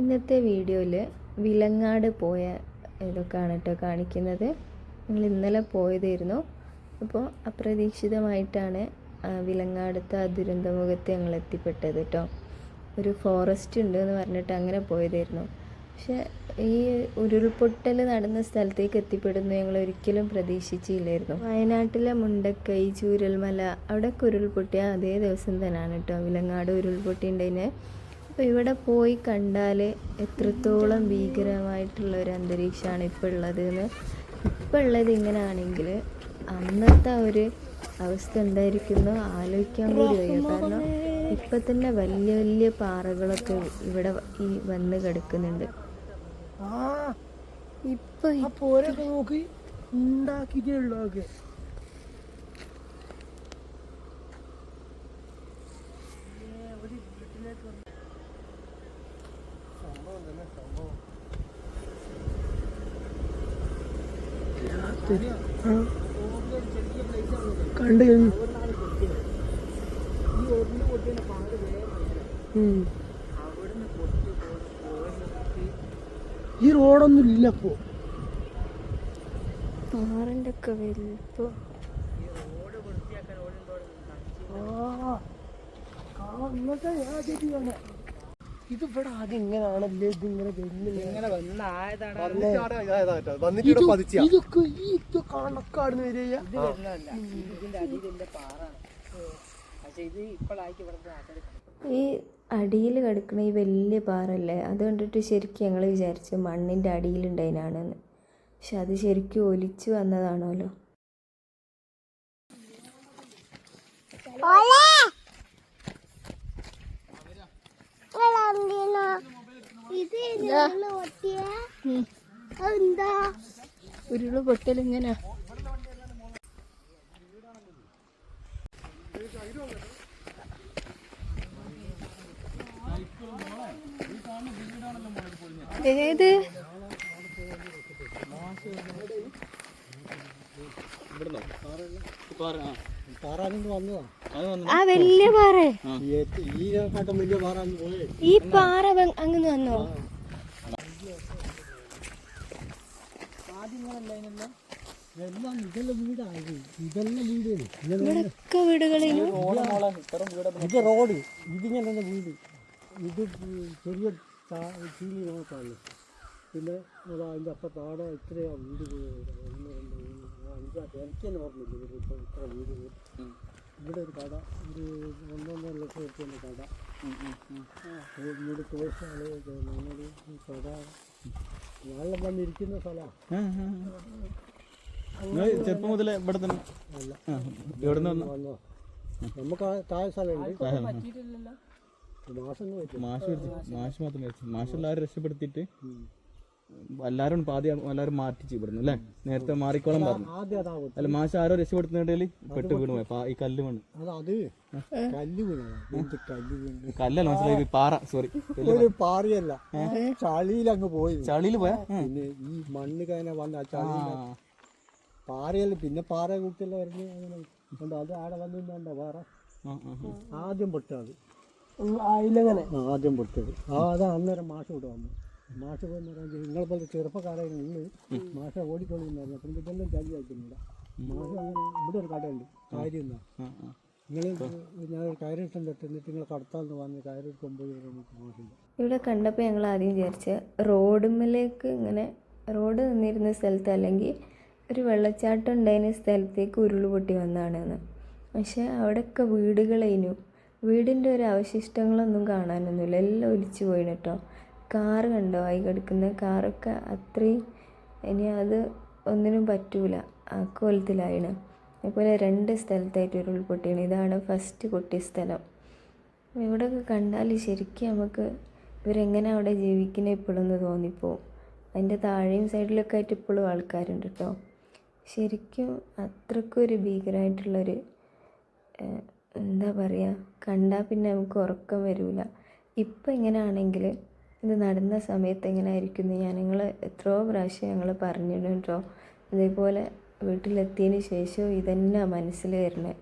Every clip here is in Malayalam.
ഇന്നത്തെ വീഡിയോയിൽ വിലങ്ങാട് പോയ ഇതൊക്കെയാണ് കേട്ടോ കാണിക്കുന്നത്. ഞങ്ങൾ ഇന്നലെ പോയതായിരുന്നു. അപ്പോൾ അപ്രതീക്ഷിതമായിട്ടാണ് വിലങ്ങാടത്തെ ആ ദുരന്തമുഖത്ത് ഞങ്ങൾ എത്തിപ്പെട്ടത് കേട്ടോ. ഒരു ഫോറസ്റ്റ് ഉണ്ട് എന്ന് പറഞ്ഞിട്ട് അങ്ങനെ പോയതായിരുന്നു. പക്ഷേ ഈ ഉരുൾപൊട്ടൽ നടന്ന സ്ഥലത്തേക്ക് എത്തിപ്പെടുന്നു ഞങ്ങൾ ഒരിക്കലും പ്രതീക്ഷിച്ചില്ലായിരുന്നു. വയനാട്ടിലെ മുണ്ടക്കൈ ചൂരൽമല അവിടെയൊക്കെ ഉരുൾപൊട്ടിയ അതേ ദിവസം തന്നെയാണ് കേട്ടോ വിലങ്ങാട് ഉരുൾപൊട്ടിയുണ്ടതിന് അപ്പോൾ ഇവിടെ പോയി കണ്ടാൽ എത്രത്തോളം ഭീകരമായിട്ടുള്ള ഒരു അന്തരീക്ഷമാണ് ഇപ്പോൾ ഉള്ളത് എന്ന് ഇപ്പോൾ ഉള്ളത് ഇങ്ങനെയാണെങ്കിൽ അന്നത്തെ ഒരു അവസ്ഥ എന്തായിരിക്കുന്നു? ആലോചിക്കാൻ കൂടി വയ്യ. കാരണം ഇപ്പം തന്നെ വലിയ വലിയ പാറകളൊക്കെ ഇവിടെ ഈ വന്ന് കിടക്കുന്നുണ്ട്. ഇപ്പൊ ആ പോരൊക്കെ നോക്കി ഉണ്ടാക്കിട്ടേ ഉള്ളു ഒക്കെ കണ്ടു ഈ റോഡൊന്നും ഇല്ല ഇപ്പോ പാറന്റെ ഒക്കെ വലിപ്പം ആ തന്നെ. ഇത്? ഇവിടെ ആദ്യം ഇങ്ങനെയാണല്ലേ ഇത് ഇങ്ങനെ ഇതൊക്കെ ഈ ഇത് കണക്കാടുന്ന് വരിക ഈ അടിയിൽ കിടക്കുന്ന ഈ വലിയ പാറല്ലേ അത് കണ്ടിട്ട് ശരിക്കും ഞങ്ങൾ വിചാരിച്ചു മണ്ണിന്റെ അടിയിലുണ്ടതിനാണെന്ന് പക്ഷെ അത് ശരിക്കും ഒലിച്ചു വന്നതാണല്ലോ. ഉരുൾ പൊട്ടൽ ഇങ്ങനെ. ഏത്? ആ വലിയ പാറ. ഈ ഈ കാട്ടം വലിയ പാറാന്ന് പോയേ ഈ പാറ വ- അങ്ങ് വന്നോ? ഇവിടൊക്കെ വീടുകളിലും ഇത് റോഡ്. ഇതിങ്ങനെ വീട്. ഇത് ചെറിയ ചീലി നോക്കാണ് പിന്നെ അതിന്റെ അപ്പ അപ്പുറത്ത് ആടെ ഇത്രയാ വീട്. അഞ്ചാറ് എനിക്ക് തന്നെ ഓർമ്മയില്ല ഇവിടെ ഇപ്പോൾ ഇത്ര വീട് പോയി. ഇവിടെ ഒരു കട ഒരു ഒന്നൊന്നര ലക്ഷം റുപ്യന്റെ കട. വീട് ഞങ്ങൾ കട വെള്ളം വന്നിരിക്കുന്ന സ്ഥലമാണ് ചെറുപ്പം മുതലേ ഇവിടെ തന്നെ? അല്ല. ഇവിടെ നിന്ന് വന്നോ? നമുക്ക് ആ താഴെ സ്ഥലമുണ്ട് മാസം മാഷ് മാഷ് മാത്രം മരിച്ചു മാഷ് എല്ലാവരും രക്ഷപ്പെടുത്തിയിട്ട്? എല്ലാവരും പാതി എല്ലാവരും മാറ്റിച്ച് ഇവിടുന്ന് അല്ലേ? നേരത്തെ മാറിക്കോളം പറഞ്ഞു. അല്ല മാഷ ആരോ രക്ഷപ്പെടുത്തുന്നതിൽ പെട്ട് വീണ് പോയി ഈ കല്ല് വീണ്. അത് അത് കല്ല് വീണതാ. എന്ത് കല്ല് വീണ്? കല്ലല്ല മനസ്സിലായി ഇത് പാറ സോറി ഒരു പാറിയല്ല. ചളിയിൽ അങ്ങ് പോയി. ചളിയിൽ പോയാ? പിന്നെ ഈ മണ്ണ് കയനെ വന്ന ആ ചളിയിൽ പാറയല്ല പിന്നെ പാറ കുട്ടിയെല്ലാം വരുന്നത് അങ്ങനെ. അത് ആടെ വന്നിട്ടുണ്ടോ പാറ. ആദ്യം പൊട്ടത്. അതിലെങ്ങനെ ആദ്യം പൊട്ടത്. ആ അതാ അന്നേരം മാഷ് ഇവിടെ വന്നു. മാഷ് പോയി പറയാൻ നിങ്ങളെ പോലെ ചെറുപ്പക്കാരായി നിന്ന് മാഷ ഓടിക്കൊള്ളുന്നായിരുന്നു അപ്പം ഇതെല്ലാം ചളി ആക്കുന്നില്ല മാഷ് അങ്ങനെ ഇവിടെ ഒരു കടയുണ്ട് കാര്യം എന്നാ. നിങ്ങൾ ഞാൻ ഒരു കയറിട്ടും എന്നിട്ട് നിങ്ങൾ കടത്താന്ന് പറഞ്ഞ് നമുക്ക് മാഷില്ല ഇവിടെ കണ്ടപ്പോൾ ഞങ്ങൾ ആദ്യം വിചാരിച്ച റോഡുമ്മലേക്ക് ഇങ്ങനെ റോഡ് നിന്നിരുന്ന സ്ഥലത്ത് അല്ലെങ്കിൽ ഒരു വെള്ളച്ചാട്ടം ഉണ്ടായിരുന്ന സ്ഥലത്തേക്ക് ഉരുൾ പൊട്ടി വന്നതാണെന്ന്. പക്ഷെ അവിടെയൊക്കെ വീടുകളേനു. വീടിന്റെ ഒരു അവശിഷ്ടങ്ങളൊന്നും കാണാനൊന്നുമില്ല. എല്ലാം ഒലിച്ചു പോയിന് കേട്ടോ. കാറ് കണ്ടോ? ആയി കിടക്കുന്ന കാറൊക്കെ അത്രയും ഇനി അത് ഒന്നിനും പറ്റൂല. ആ കോലത്തിലായിന് അതുപോലെ രണ്ട് സ്ഥലത്തായിട്ട് ഉരുൾപൊട്ടിയാണ് ഇതാണ് ഫസ്റ്റ് പൊട്ടിയ സ്ഥലം. ഇവിടെയൊക്കെ കണ്ടാൽ ശരിക്കും നമുക്ക് ഇവരെങ്ങനെ അവിടെ ജീവിക്കുന്നത് ഇപ്പോഴെന്ന് തോന്നിപ്പോവും. അതിന്റെ താഴെയും സൈഡിലൊക്കെ ആയിട്ട് ഇപ്പോഴും ആൾക്കാരുണ്ട് കേട്ടോ ശരിക്കും അത്രയ്ക്കും ഒരു ഭീകരമായിട്ടുള്ളൊരു എന്താ പറയുക കണ്ടാൽ പിന്നെ നമുക്ക് ഉറക്കം വരില്ല ഇപ്പം ഇങ്ങനെയാണെങ്കിൽ ഇത് നടന്ന സമയത്ത് എങ്ങനെ ആയിരിക്കും ഞാൻ നിങ്ങൾ എത്രയോ പ്രാവശ്യം ഞങ്ങൾ പറഞ്ഞിടും കേട്ടോ. അതേപോലെ വീട്ടിലെത്തിയതിന് ശേഷവും ഇതന്നെ മനസ്സിൽ വരുന്നത്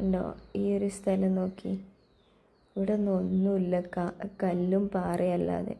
ഉണ്ടോ? ഈ ഒരു സ്ഥലം നോക്കി. ഇവിടെ ഒന്നും ഒന്നുമില്ല കല്ലും പാറയല്ലാതെ